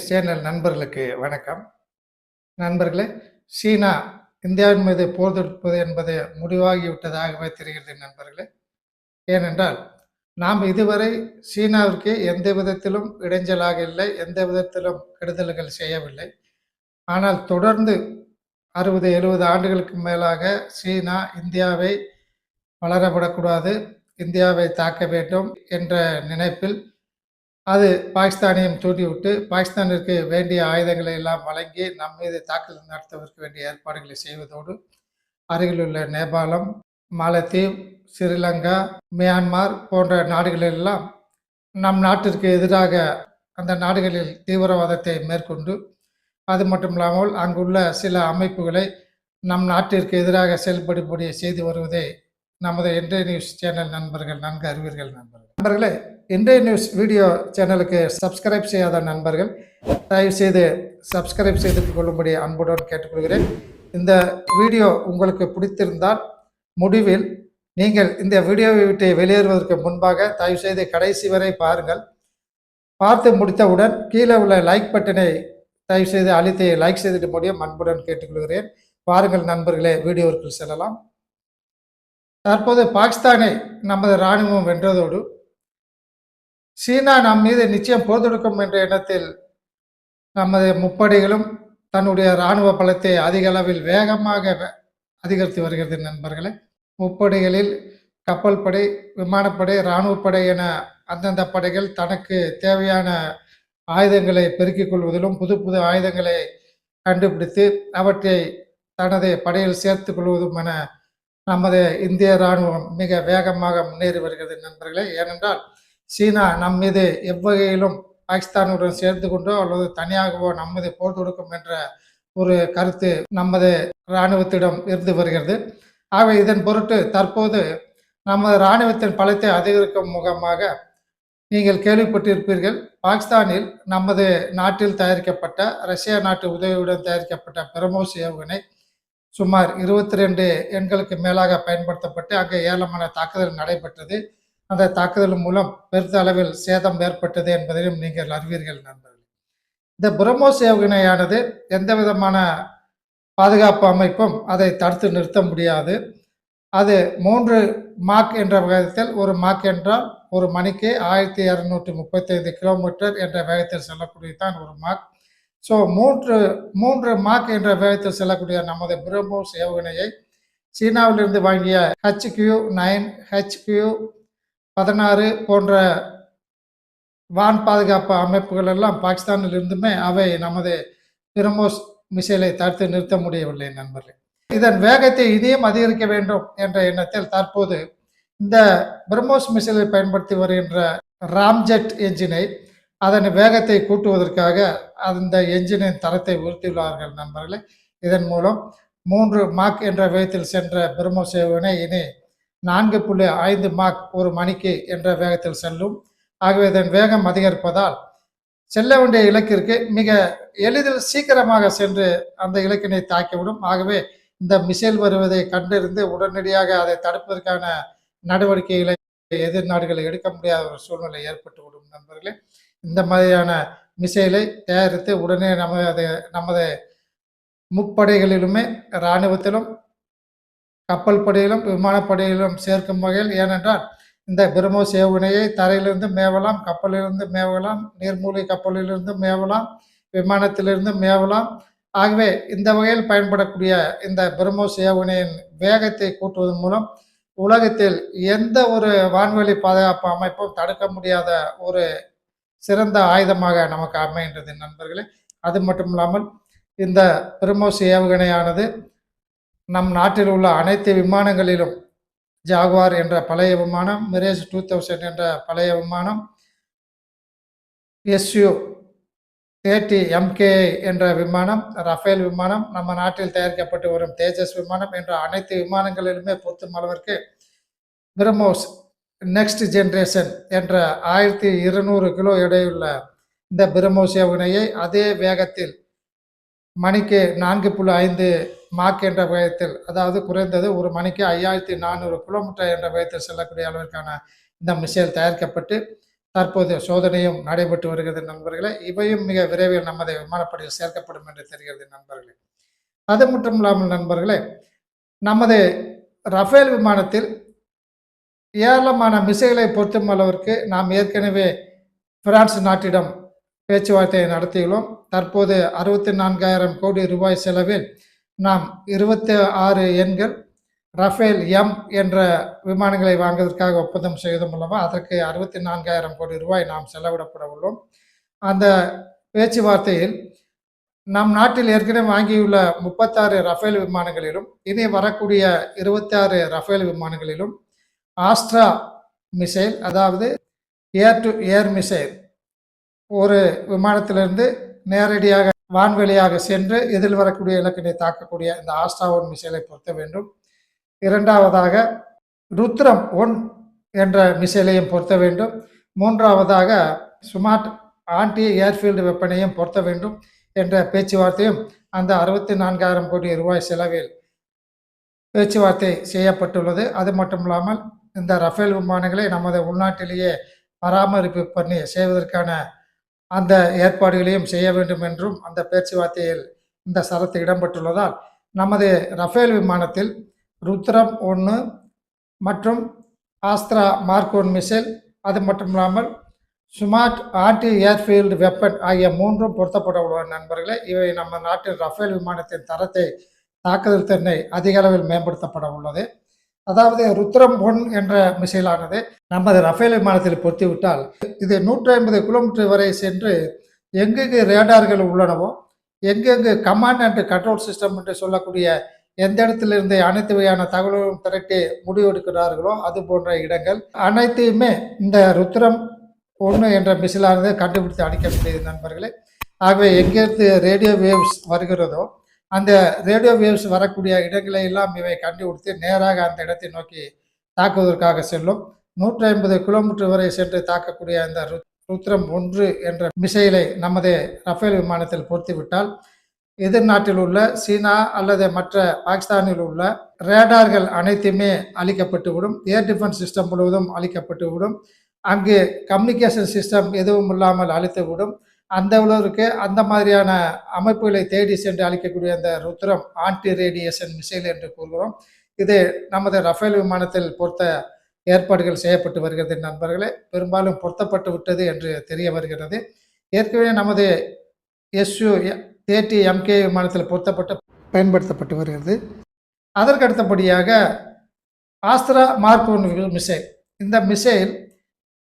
News channel நண்பர்களுக்கு வணக்கம். நண்பர்களே சீனா இந்தியாவின் மீது போர் தொடுப்பது என்பது முடிவாகிவிட்டதாகவே தெரிகிறது நண்பர்களே. ஏனென்றால் நாம் இதுவரை சீனாவிற்கு எந்த விதத்திலும் இடைஞ்சலாக இல்லை எந்த விதத்திலும் கெடுதல்கள் செய்யவில்லை. ஆனால் தொடர்ந்து அறுபது எழுபது ஆண்டுகளுக்கு மேலாக சீனா இந்தியாவை வளரப்படக்கூடாது இந்தியாவை தாக்க வேண்டும் என்ற நினைப்பில் அது பாகிஸ்தானையும் தூண்டிவிட்டு பாகிஸ்தானிற்கு வேண்டிய ஆயுதங்களை எல்லாம் வழங்கி நம் மீது தாக்குதல் நடத்துவதற்கு வேண்டிய ஏற்பாடுகளை செய்வதோடு அருகிலுள்ள நேபாளம் மாலத்தீவ் ஸ்ரீலங்கா மியான்மார் போன்ற நாடுகளெல்லாம் நம் நாட்டிற்கு எதிராக அந்த நாடுகளில் தீவிரவாதத்தை மேற்கொண்டு அது மட்டும் இல்லாமல் அங்குள்ள சில அமைப்புகளை நம் நாட்டிற்கு எதிராக செயல்படும்படி செய்து வருவதை நமது இன்றைய நியூஸ் சேனல் நண்பர்கள் நன்கு அறிவீர்கள் நண்பர்கள் நண்பர்களே. இன்றைய நியூஸ் வீடியோ சேனலுக்கு சப்ஸ்கிரைப் செய்யாத நண்பர்கள் தயவு செய்து சப்ஸ்கிரைப் செய்து கொள்ளும்படி அன்புடன் கேட்டுக்கொள்கிறேன். இந்த வீடியோ உங்களுக்கு பிடித்திருந்தால் முடிவில் நீங்கள் இந்த வீடியோவை விட்டு வெளியேறுவதற்கு முன்பாக தயவு செய்து கடைசி வரை பாருங்கள். பார்த்து முடித்தவுடன் கீழே உள்ள லைக் பட்டனை தயவு செய்து அழித்து லைக் செய்துட்டு முடியும். அன்புடன் கேட்டுக்கொள்கிறேன். பாருங்கள் நண்பர்களே வீடியோவிற்குள் செல்லலாம். தற்போது பாகிஸ்தானை நமது இராணுவம் வென்றதோடு சீனா நம் மீது நிச்சயம் போர் என்ற எண்ணத்தில் நமது முப்படைகளும் தன்னுடைய இராணுவ பலத்தை அதிக அளவில் வேகமாக அதிகரித்து வருகிறது நண்பர்களே. முப்படைகளில் கப்பல் படை விமானப்படை இராணுவப்படை என அந்தந்த படைகள் தனக்கு தேவையான ஆயுதங்களை பெருக்கிக் கொள்வதிலும் புது புது ஆயுதங்களை கண்டுபிடித்து அவற்றை தனது படையில் சேர்த்துக் கொள்வதும் என நமது இந்திய இராணுவம் மிக வேகமாக முன்னேறி வருகிறது நண்பர்களே. ஏனென்றால் சீனா நம் மீது எவ்வகையிலும் பாகிஸ்தானுடன் சேர்ந்து கொண்டோ அல்லது தனியாகவோ நம் போர் தொடுக்கும் என்ற ஒரு கருத்து நமது இராணுவத்திடம் இருந்து வருகிறது. ஆகவே இதன் பொருட்டு தற்போது நமது இராணுவத்தின் பலத்தை அதிகரிக்கும் முகமாக நீங்கள் கேள்விப்பட்டிருப்பீர்கள். பாகிஸ்தானில் நமது நாட்டில் தயாரிக்கப்பட்ட ரஷ்யா நாட்டு உதவியுடன் தயாரிக்கப்பட்ட பிரமோஸ் ஏவுகணை சுமார் இருபத்தி ரெண்டு எண்களுக்கு மேலாக பயன்படுத்தப்பட்டு அங்கே ஏராளமான தாக்குதல் நடைபெற்றது. அந்த தாக்குதல் மூலம் பெருத்த அளவில் சேதம் ஏற்பட்டது என்பதையும் நீங்கள் அறிவீர்கள் நண்பர்கள். இந்த பிரம்மோஸ் ஏவுகணையானது எந்த விதமான பாதுகாப்பு அமைப்பும் அதை தடுத்து நிறுத்த முடியாது. அது மூன்று மாக் என்ற வேகத்தில் ஒரு மாக் என்றால் ஒரு மணிக்கு ஆயிரத்தி இரநூற்றி முப்பத்தைந்து கிலோமீட்டர் என்ற வேகத்தில் செல்லக்கூடியதான் ஒரு மாக். ஸோ மூன்று மூன்று மாக் என்ற வேகத்தில் செல்லக்கூடிய நமது பிரம்மோஸ் ஏவுகணையை சீனாவிலிருந்து வாங்கிய ஹெச்கியூ நைன் ஹெச்கியூ பதினாறு போன்ற வான் பாதுகாப்பு அமைப்புகள் எல்லாம் பாகிஸ்தானில் இருந்துமே அவை நமது பிரமோஸ் மிசைலை தடுத்து நிறுத்த முடியவில்லை நண்பர்களே. இதன் வேகத்தை இதையும் அதிகரிக்க வேண்டும் என்ற எண்ணத்தில் தற்போது இந்த பிரம்மோஸ் மிசைலை பயன்படுத்தி வருகின்ற ராம்ஜெட் என்ஜினை அதன் வேகத்தை கூட்டுவதற்காக அந்த என்ஜினின் தரத்தை உயர்த்தியுள்ளார்கள் நண்பர்களே. இதன் மூலம் மூன்று மாக் என்ற வேகத்தில் சென்ற பிரம்மோஸ் ஏவுகணை இனி நான்கு புள்ளி ஐந்து மாக் ஒரு மணிக்கு என்ற வேகத்தில் செல்லும். ஆகவே இதன் வேகம் அதிகரிப்பதால் செல்ல வேண்டிய இலக்கிற்கு மிக எளிதில் சீக்கிரமாக சென்று அந்த இலக்கினை தாக்கிவிடும். ஆகவே இந்த மிசைல் வருவதை கண்டறிந்து உடனடியாக அதை தடுப்பதற்கான நடவடிக்கைகளை எதிர் நாடுகளை எடுக்க முடியாத ஒரு சூழ்நிலை ஏற்பட்டுவிடும் நண்பர்களே. இந்த மாதிரியான மிசைலை தயாரித்து உடனே நம்ம அதை நமது முப்படைகளிலுமே இராணுவத்திலும் கப்பல் படையிலும் விமானப்படையிலும் சேர்க்கும் வகையில் ஏனென்றால் இந்த பிரம்மோஸ் ஏவுகணையை தரையிலிருந்து மேவலாம் கப்பலிலிருந்து மேவலாம் நீர்மூழ்கி கப்பலிலிருந்து மேவலாம் விமானத்திலிருந்து மேவலாம். ஆகவே இந்த வகையில் பயன்படக்கூடிய இந்த பிரம்மோஸ் ஏவுகணையின் வேகத்தை கூட்டுவதன் மூலம் உலகத்தில் எந்த ஒரு வான்வெளி பாதுகாப்பு அமைப்பும் தடுக்க முடியாத ஒரு சிறந்த ஆயுதமாக நமக்கு அமைகின்றது நண்பர்களே. அது மட்டும் இல்லாமல் இந்த பிரம்மோஸ் ஏவுகணையானது நம் நாட்டில் உள்ள அனைத்து விமானங்களிலும் ஜாகுவார் என்ற பழைய விமானம் மிரேஜ் டூ தௌசண்ட் என்ற பழைய விமானம் எஸ்யூ தேர்ட்டி எம்கே என்ற விமானம் ரஃபேல் விமானம் நம்ம நாட்டில் தயாரிக்கப்பட்டு வரும் தேஜஸ் விமானம் என்ற அனைத்து விமானங்களிலுமே பொருத்தும் அளவிற்கு பிரம்மோஸ் நெக்ஸ்ட் ஜென்ரேஷன் என்ற ஆயிரத்தி இருநூறு கிலோ எடையுள்ள இந்த பிரம்மோஸ் ஏவுகணையை அதே வேகத்தில் மணிக்கு நான்கு புள்ளி ஐந்து மாக் என்ற வேகத்தில் அதாவது குறைந்தது ஒரு மணிக்கு ஐயாயிரத்தி நானூறு கிலோமீட்டர் என்ற வேகத்தில் செல்லக்கூடிய அளவிற்கான இந்த மிசைல் தயாரிக்கப்பட்டு தற்போது சோதனையும் நடைபெற்று வருகிறது நண்பர்களே. இவையும் மிக விரைவில் நமது விமானப்படையில் சேர்க்கப்படும் என்று தெரிகிறது நண்பர்களே. அது மட்டும் இல்லாமல் நண்பர்களே நமது ரஃபேல் விமானத்தில் ஏராளமான மிசைலை பொருத்தும் அளவிற்கு நாம் ஏற்கனவே பிரான்ஸ் நாட்டிடம் பேச்சுவார்த்தை நடத்தியுள்ளோம். தற்போது அறுபத்தி நான்காயிரம் கோடி ரூபாய் செலவில் நாம் இருபத்தி ஆறு எண்கள் ரஃபேல் எம் என்ற விமானங்களை வாங்குவதற்காக ஒப்பந்தம் செய்வதன் மூலமாக அதற்கு அறுபத்தி நான்காயிரம் கோடி ரூபாய் நாம் செலவிடப்பட உள்ளோம். அந்த பேச்சுவார்த்தையில் நம் நாட்டில் ஏற்கனவே வாங்கியுள்ள முப்பத்தாறு ரஃபேல் விமானங்களிலும் இனி வரக்கூடிய இருபத்தி ஆறு ரஃபேல் விமானங்களிலும் ஆஸ்ட்ரா மிசைல் அதாவது ஏர் டு ஏர் மிசைல் ஒரு விமானத்திலிருந்து நேரடியாக வான்வெளியாக சென்று எதில் வரக்கூடிய இலக்கினை தாக்கக்கூடிய இந்த ஆஸ்ட்ரா ஒன் மிசைலை பொருத்த வேண்டும். இரண்டாவதாக ருத்ரம் ஒன் என்ற மிசைலையும் பொருத்த வேண்டும். மூன்றாவதாக சுமார்ட் ஆன்டி ஏர்ஃபீல்டு வெப்பனையும் பொருத்த வேண்டும் என்ற பேச்சுவார்த்தையும் அந்த அறுபத்தி நான்காயிரம் கோடி ரூபாய் செலவில் பேச்சுவார்த்தை செய்யப்பட்டுள்ளது. அது மட்டும் இல்லாமல் இந்த ரஃபேல் விமானங்களை நமது உள்நாட்டிலேயே பராமரிப்பு பண்ணி செய்வதற்கான அந்த ஏற்பாடுகளையும் செய்ய வேண்டும் என்றும் அந்த பேச்சுவார்த்தையில் இந்த சரத்து இடம்பெற்றுள்ளதால் நமது ரஃபேல் விமானத்தில் ருத்ரம் ஒன்று மற்றும் ஆஸ்திரா மார்க் ஒன் மிசைல் அது மட்டும் இல்லாமல் ஸ்மார்ட் ஆன்டி ஏர்ஃபீல்டு வெப்பன் ஆகிய மூன்றும் பொருத்தப்பட உள்ள நண்பர்களே இவை நம்ம நாட்டின் ரஃபேல் விமானத்தின் தரத்தை தாக்குதல் திறனை அதிக அளவில் மேம்படுத்தப்பட உள்ளது அதாவது ருத்ரம் ஒன் என்ற மிசைலானது நமது ரஃபேல் விமானத்தில் பொருத்திவிட்டால் இது நூற்றி ஐம்பது கிலோமீட்டர் வரை சென்று எங்கெங்கு ரேடார்கள் உள்ளனவோ எங்கெங்கு கமாண்ட் அண்ட் கண்ட்ரோல் சிஸ்டம் என்று சொல்லக்கூடிய எந்த இடத்திலிருந்து அனைத்து வகையான தகவல்களும் திரட்டி முடிவெடுக்கிறார்களோ அது போன்ற இடங்கள் அனைத்தையுமே இந்த ருத்ரம் ஒன்று என்ற மிசிலானது கண்டுபிடித்து அடிக்கக்கூடியது நண்பர்களே. ஆகவே எங்கேருந்து ரேடியோ வேவ்ஸ் வருகிறதோ அந்த ரேடியோ வேவ்ஸ் வரக்கூடிய இடங்களை எல்லாம் இவை கண்டுபிடித்து நேராக அந்த இடத்தை நோக்கி தாக்குவதற்காக செல்லும். நூற்றி ஐம்பது கிலோமீட்டர் வரை சென்று தாக்கக்கூடிய அந்த ருத்ரம் ஒன்று என்ற மிசைலை நமது ரஃபேல் விமானத்தில் பொருத்திவிட்டால் எதிர் நாட்டில் உள்ள சீனா அல்லது மற்ற பாகிஸ்தானில் உள்ள ரேடார்கள் அனைத்துமே அழிக்கப்பட்டுவிடும். ஏர் டிஃபென்ஸ் சிஸ்டம் முழுவதும் அழிக்கப்பட்டுவிடும். அங்கு கம்யூனிகேஷன் சிஸ்டம் எதுவும் இல்லாமல் அழித்துவிடும். அந்த அளவிற்கு அந்த மாதிரியான அமைப்புகளை தேடி சென்று அளிக்கக்கூடிய அந்த ருத்ரம் ஆன்டி ரேடியேஷன் மிசைல் என்று கூறுகிறோம். இது நமது ரஃபேல் விமானத்தில் பொருத்த ஏற்பாடுகள் செய்யப்பட்டு வருகிறது நண்பர்களே. பெரும்பாலும் பொருத்தப்பட்டு விட்டது என்று தெரிய வருகிறது. ஏற்கனவே நமது எஸ்யூ தேர்ட்டி எம்கே விமானத்தில் பொருத்தப்பட்டு பயன்படுத்தப்பட்டு வருகிறது. அதற்கு அடுத்தபடியாக ஆஸ்திரா மார்க் ஒன் மிசைல். இந்த மிசைல்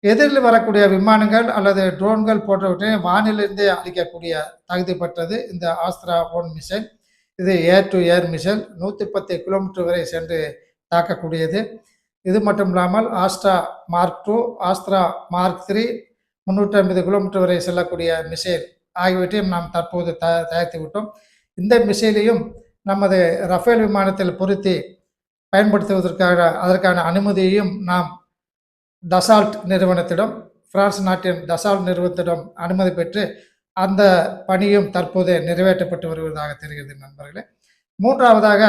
எதிரில் வரக்கூடிய விமானங்கள் அல்லது ட்ரோன்கள் போன்றவற்றை வானிலிருந்தே அளிக்கக்கூடிய தகுதி பெற்றது இந்த ஆஸ்திரா ஒன் மிசைல் இது ஏர் டு ஏர் மிசைல் நூற்றி பத்து கிலோமீட்டர் வரை சென்று தாக்கக்கூடியது. இது மட்டும் இல்லாமல் Astra mark two Astra mark three முந்நூற்றி ஐம்பது கிலோமீட்டர் வரை செல்லக்கூடிய மிசைல் ஆகியவற்றையும் நாம் தற்போது த தயாரித்து விட்டோம். இந்த மிசைலையும் நமது ரஃபேல் விமானத்தில் பொருத்தி பயன்படுத்துவதற்காக அதற்கான அனுமதியையும் நாம் டசால்ட் நிறுவனத்திடம் பிரான்ஸ் நாட்டின் டசால்ட் நிறுவனத்திடம் அனுமதி பெற்று அந்த பணியும் தற்போது நிறைவேற்றப்பட்டு வருவதாக தெரிகிறது நண்பர்களே. மூன்றாவதாக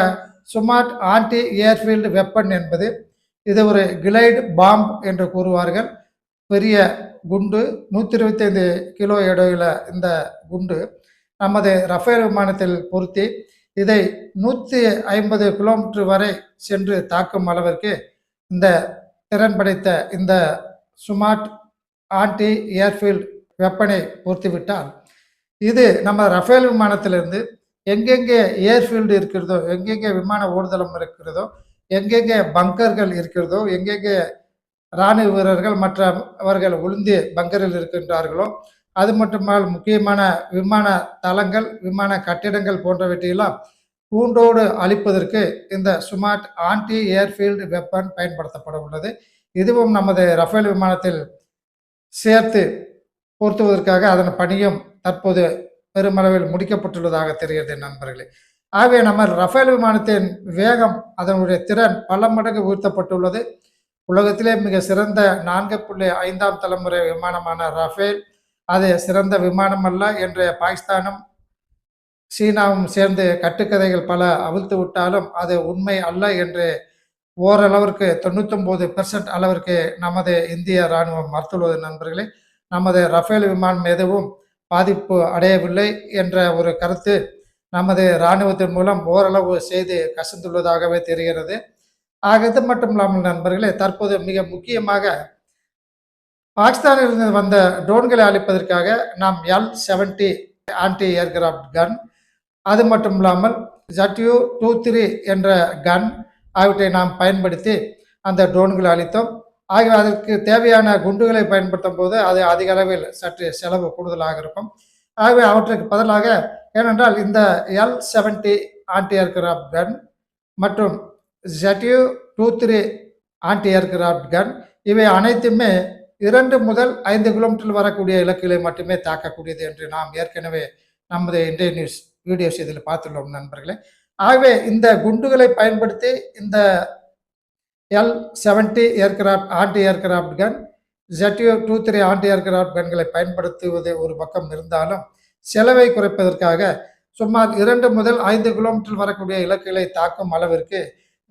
சுமார்ட் ஆன்டி ஏர்ஃபீல்டு வெப்பன் என்பது இது ஒரு கிளைடு பாம்ப் என்று கூறுவார்கள். பெரிய குண்டு நூற்றி இருபத்தைந்து கிலோ எடையுள்ள இந்த குண்டு நமது ரஃபேல் விமானத்தில் பொருத்தி இதை நூற்றி ஐம்பது கிலோமீட்டர் வரை சென்று தாக்கும் அளவிற்கு இந்த திறன் படைத்த இந்த ஸ்மார்ட் ஆன்டி ஏர்ஃபீல்ட் வெப்பனை பொறுத்துவிட்டால் இது நம்ம ரஃபேல் விமானத்திலிருந்து எங்கெங்கே ஏர்ஃபீல்டு இருக்கிறதோ எங்கெங்கே விமான ஓடுதளம் இருக்கிறதோ எங்கெங்கே பங்கர்கள் இருக்கிறதோ எங்கெங்கே இராணுவ வீரர்கள் மற்றவர்கள் உளுந்து பங்கரில் இருக்கின்றார்களோ அது மட்டுமல்ல முக்கியமான விமான தளங்கள் விமான கட்டிடங்கள் போன்றவற்றையெல்லாம் கூண்டோடு அழிப்பதற்கு இந்த ஸ்மார்ட் ஆன்டி ஏர்ஃபீல்டு வெப்பன் பயன்படுத்தப்பட உள்ளது. இதுவும் நமது ரஃபேல் விமானத்தில் சேர்த்து பொருத்துவதற்காக அதன் பணியும் தற்போது பெருமளவில் முடிக்கப்பட்டுள்ளதாக தெரிகிறது நண்பர்களே. ஆகவே நம்ம ரஃபேல் விமானத்தின் வேகம் அதனுடைய திறன் பல மடங்கு உயர்த்தப்பட்டுள்ளது. உலகத்திலே மிக சிறந்த நான்கு புள்ளி ஐந்தாம் தலைமுறை விமானமான ரஃபேல் அது சிறந்த விமானம் அல்ல என்று பாகிஸ்தானும் சீனாவும் சேர்ந்து கட்டுக்கதைகள் பல அவிழ்த்து விட்டாலும் அது உண்மை அல்ல என்று ஓரளவிற்கு தொண்ணூத்தொம்பது பெர்சன்ட் அளவிற்கு நமது இந்திய இராணுவம் மறுத்துள்ளது நண்பர்களே. நமது ரஃபேல் விமானம் எதுவும் பாதிப்பு அடையவில்லை என்ற ஒரு கருத்து நமது இராணுவத்தின் மூலம் ஓரளவு செய்து கசிந்துள்ளதாகவே தெரிகிறது. ஆக இது மட்டும் இல்லாமல் நண்பர்களே தற்போது மிக முக்கியமாக பாகிஸ்தானிலிருந்து வந்த ட்ரோன்களை அழிப்பதற்காக நாம் L seventy anti aircraft gun அது மட்டும் இல்லாமல் ஜட்யூ டூ த்ரீ என்ற கன் ஆகியவற்றை நாம் பயன்படுத்தி அந்த ட்ரோன்களை அளித்தோம் ஆகிய அதற்கு தேவையான குண்டுகளை பயன்படுத்தும் போது அது அதிக அளவில் சற்று செலவு கூடுதலாக இருக்கும். ஆகவே அவற்றுக்கு பதிலாக ஏனென்றால் இந்த L seventy anti aircraft gun மற்றும் ZU two three anti aircraft gun இவை அனைத்துமே இரண்டு முதல் ஐந்து கிலோமீட்டர் வரக்கூடிய இலக்குகளை மட்டுமே தாக்கக்கூடியது என்று நாம் ஏற்கனவே நமது இந்திய நியூஸ் வீடியோஸ் இதில் பார்த்துள்ளோம் நண்பர்களே. ஆகவே இந்த குண்டுகளை பயன்படுத்தி இந்த L seventy aircraft anti aircraft gun ZU two three anti aircraft கன்களை பயன்படுத்துவது ஒரு பக்கம் இருந்தாலும் செலவை குறைப்பதற்காக சுமார் இரண்டு முதல் ஐந்து கிலோமீட்டர் வரக்கூடிய இலக்குகளை தாக்கும் அளவிற்கு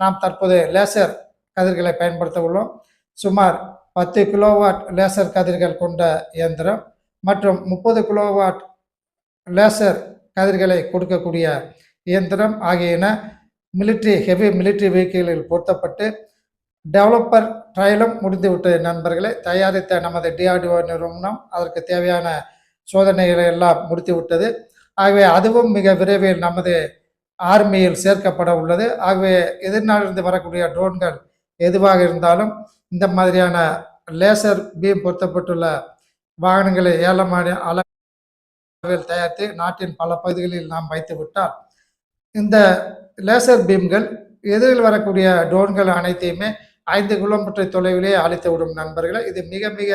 நாம் தற்போது லேசர் கதிர்களை பயன்படுத்த உள்ளோம். சுமார் பத்து கிலோவாட் லேசர் கதிர்கள் கொண்ட இயந்திரம் மற்றும் முப்பது கிலோவாட் லேசர் கதிர்களை கொடுக்கக்கூடிய இயந்திரம் ஆகியன மிலிட்ரி ஹெவி மிலிட்ரி வெஹிக்கிளில் பொருத்தப்பட்டு டெவலப்பர் ட்ரையலும் முடிந்துவிட்டது நண்பர்களே. தயாரித்த நமது டிஆர்டிஓ நிறுவனம் அதற்கு தேவையான சோதனைகளை எல்லாம் முடித்து விட்டது ஆகவே அதுவும் மிக விரைவில் நமது ஆர்மியில் சேர்க்கப்பட உள்ளது. ஆகவே எதிர்நாளிலிருந்து வரக்கூடிய ட்ரோன்கள் எதுவாக இருந்தாலும் இந்த மாதிரியான லேசர் பீம் பொருத்தப்பட்டுள்ள வாகனங்களை ஏலமான அளவில் தயாரித்து நாட்டின் பல பகுதிகளில் நாம் வைத்து விட்டால் இந்த லேசர் பீம்கள் எதிரில் வரக்கூடிய ட்ரோன்கள் அனைத்தையுமே ஐந்து கிலோமீட்டர் தொலைவிலே அழித்து விடும் நண்பர்களே இது மிக மிக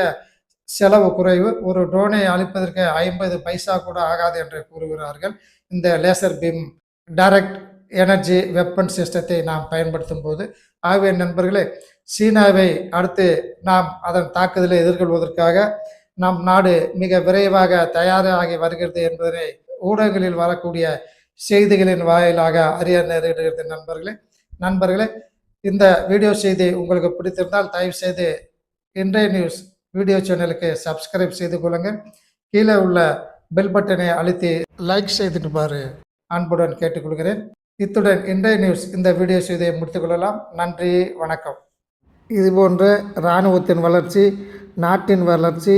செலவு குறைவு. ஒரு ட்ரோனை அழிப்பதற்கு ஐம்பது பைசா கூட ஆகாது என்று கூறுகிறார்கள். இந்த laser beam direct energy weapon சிஸ்டத்தை நாம் பயன்படுத்தும் போது ஆகவே நண்பர்களே சீனாவை அடுத்து நாம் அதன் தாக்குதலை எதிர்கொள்வதற்காக நம் நாடு மிக விரைவாக தயாராகி வருகிறது என்பதனை ஊடகங்களில் வரக்கூடிய செய்திகளின் வாயிலாக அறிய நேரிடுகிறது நண்பர்களே. நண்பர்களே இந்த வீடியோ செய்தி உங்களுக்கு பிடித்திருந்தால் தயவு செய்து இன்றைய நியூஸ் வீடியோ சேனலுக்கு சப்ஸ்கிரைப் செய்து கொள்ளுங்கள். கீழே உள்ள பெல் பட்டனை அழுத்தி லைக் செய்துட்டு பாரு. அன்புடன் கேட்டுக்கொள்கிறேன். இத்துடன் இன்றைய நியூஸ் இந்த வீடியோ செய்தியை முடித்துக்கொள்ளலாம் நன்றி வணக்கம். இதுபோன்ற இராணுவத்தின் வளர்ச்சி நாட்டின் வளர்ச்சி